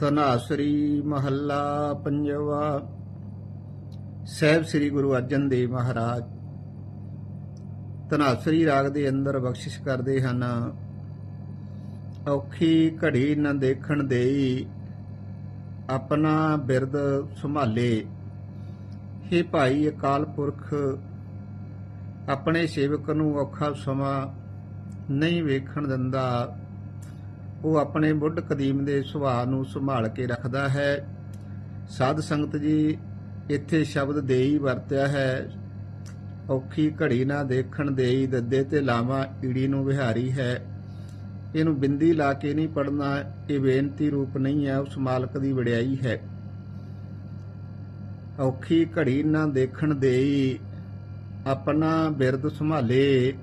ਧਨਾਸਰੀ ਮਹੱਲਾ ਪੰਜਵਾ। ਸਹਿਬ ਸ੍ਰੀ ਗੁਰੂ ਅਰਜਨ ਦੇਵ ਮਹਾਰਾਜ। ਧਨਾਸਰੀ ਰਾਗ ਦੇ ਅੰਦਰ ਬਖਸ਼ਿਸ਼ ਕਰਦੇ ਹਨ। ਔਖੀ ਘੜੀ ਨ ਦੇਖਣ ਦੇਈ, ਆਪਣਾ ਬਿਰਦ ਸੰਭਾਲੇ। हे ਭਾਈ ਅਕਾਲ ਪੁਰਖ, ਆਪਣੇ ਸੇਵਕ ਨੂੰ ਔਖਾ ਸਮਾਂ ਨਹੀਂ ਵੇਖਣ ਦਿੰਦਾ। ਉਹ ਆਪਣੇ ਬੁੱਢ ਕਦੀਮ ਦੇ ਸੁਭਾਅ ਨੂੰ ਸੰਭਾਲ ਕੇ ਰੱਖਦਾ ਹੈ। ਸਾਧ ਸੰਗਤ ਜੀ, ਇੱਥੇ ਸ਼ਬਦ ਦੇਈ ਵਰਤਿਆ ਹੈ। ਔਖੀ ਘੜੀ ਨਾ ਦੇਖਣ ਦੇਈ ਦੱਦੇ ਤੇ ਲਾਵਾ ਈੜੀ ਨੂੰ ਵਿਹਾਰੀ ਹੈ। ਇਹਨੂੰ ਬਿੰਦੀ ਲਾ ਕੇ ਨਹੀਂ ਪੜਨਾ ਇਹ ਬੇਨਤੀ ਰੂਪ ਨਹੀਂ ਹੈ, ਉਸ ਮਾਲਕ ਦੀ ਵਡਿਆਈ ਹੈ। ਔਖੀ ਘੜੀ ਨਾ ਦੇਖਣ ਦੇਈ, ਆਪਣਾ ਬਿਰਦ ਸੰਭਾਲੇ,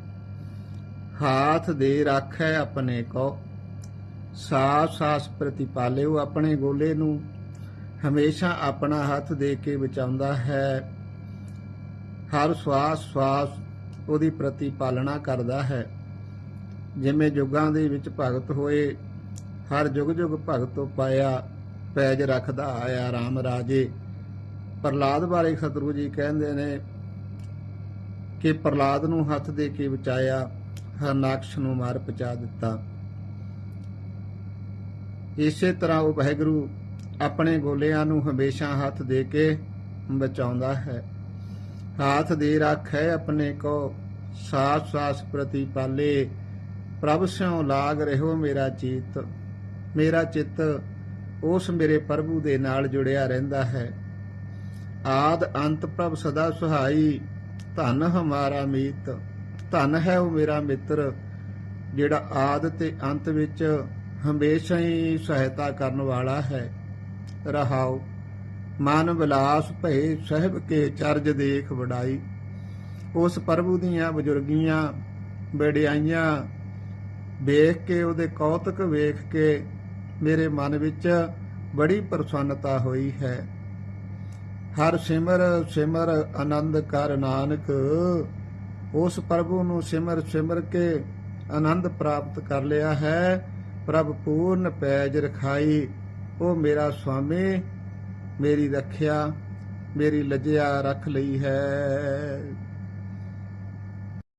ਹਾਥ ਦੇ ਰੱਖੈ ਆਪਣੇ ਕੋ। ਸਾਸ ਸਾਸ ਪ੍ਰਤੀਪਾਲਿਓ ਆਪਣੇ ਗੋਲੇ ਨੂੰ। ਹਮੇਸ਼ਾ ਆਪਣਾ ਹੱਥ ਦੇ ਕੇ ਬਚਾਉਂਦਾ ਹੈ। ਹਰ ਸਵਾਸ ਸਵਾਸ ਉਹਦੀ ਪ੍ਰਤੀਪਾਲਣਾ ਕਰਦਾ ਹੈ। ਜਿਵੇਂ ਯੁੱਗਾਂ ਦੇ ਵਿੱਚ ਭਗਤ ਹੋਏ, ਹਰ ਯੁਗ ਯੁਗ ਭਗਤੋਂ ਪਾਇਆ ਪੈਜ ਰੱਖਦਾ ਆਇਆ RAM ਰਾਜੇ। ਪ੍ਰਲਾਦ ਬਾਰੇ ਖਤਰੂ ਜੀ ਕਹਿੰਦੇ ਨੇ ਕਿ ਪ੍ਰਲਾਦ ਨੂੰ ਹੱਥ ਦੇ ਕੇ ਬਚਾਇਆ ਹਰਨਾਕਸ਼ ਨੂੰ ਮਾਰ ਪਚਾ ਦਿੱਤਾ। ਇਸੇ ਤਰ੍ਹਾਂ ਉਹ ਵਾਹਿਗੁਰੂ ਆਪਣੇ ਗੋਲਿਆਂ ਨੂੰ ਹਮੇਸ਼ਾ ਹੱਥ ਦੇ ਕੇ ਬਚਾਉਂਦਾ ਹੈ। ਹੱਥ ਦੇ ਰੱਖੈ ਆਪਣੇ ਕੋ, ਸਾਸ ਸਾਸ ਪ੍ਰਤੀ ਪਾਲੇ, ਪ੍ਰਭ ਸਿਉ ਲਾਗ ਰਹਿਓ ਮੇਰਾ ਚਿੱਤ। ਮੇਰਾ ਚਿੱਤ ਉਸ ਮੇਰੇ ਪ੍ਰਭੂ ਦੇ ਨਾਲ ਜੁੜਿਆ ਰਹਿੰਦਾ ਹੈ। ਆਦ ਅੰਤ ਪ੍ਰਭ ਸਦਾ ਸੁਹਾਈ, ਧਨ ਹਮਾਰਾ ਮੀਤ। ਧਨ ਹੈ ਉਹ ਮੇਰਾ ਮਿੱਤਰ, ਜਿਹੜਾ ਆਦ ਤੇ ਅੰਤ ਵਿੱਚ ਹਮੇਸ਼ਾ ਹੀ ਸਹਾਇਤਾ ਕਰਨ ਵਾਲਾ ਹੈ। ਰਹਾਉ ਮਨ ਵਿਲਾਸ ਭਏ ਸਹਿਬ ਕੇ ਚਰਜ ਦੇਖ ਵਡਾਈ। ਉਸ ਪ੍ਰਭੂ ਦੀਆਂ ਬਜ਼ੁਰਗੀਆਂ ਬੜਿਆਈਆਂ ਵੇਖ ਕੇ, ਉਹਦੇ ਕੌਤਕ ਵੇਖ ਕੇ ਮੇਰੇ ਮਨ ਵਿੱਚ ਬੜੀ ਪ੍ਰਸੰਨਤਾ ਹੋਈ ਹੈ। ਹਰ ਸਿਮਰ ਸਿਮਰ ਆਨੰਦ ਕਰ ਨਾਨਕ। ਉਸ ਪ੍ਰਭੂ ਨੂੰ ਸਿਮਰ ਸਿਮਰ ਕੇ ਆਨੰਦ ਪ੍ਰਾਪਤ ਕਰ ਲਿਆ ਹੈ। ਪ੍ਰਭ ਪੂਰਨ ਪੈਜ ਰਖਾਈ। ਉਹ ਮੇਰਾ ਸੁਆਮੀ ਮੇਰੀ ਰੱਖਿਆ ਮੇਰੀ ਲੱਜਿਆ ਰੱਖ ਲਈ ਹੈ।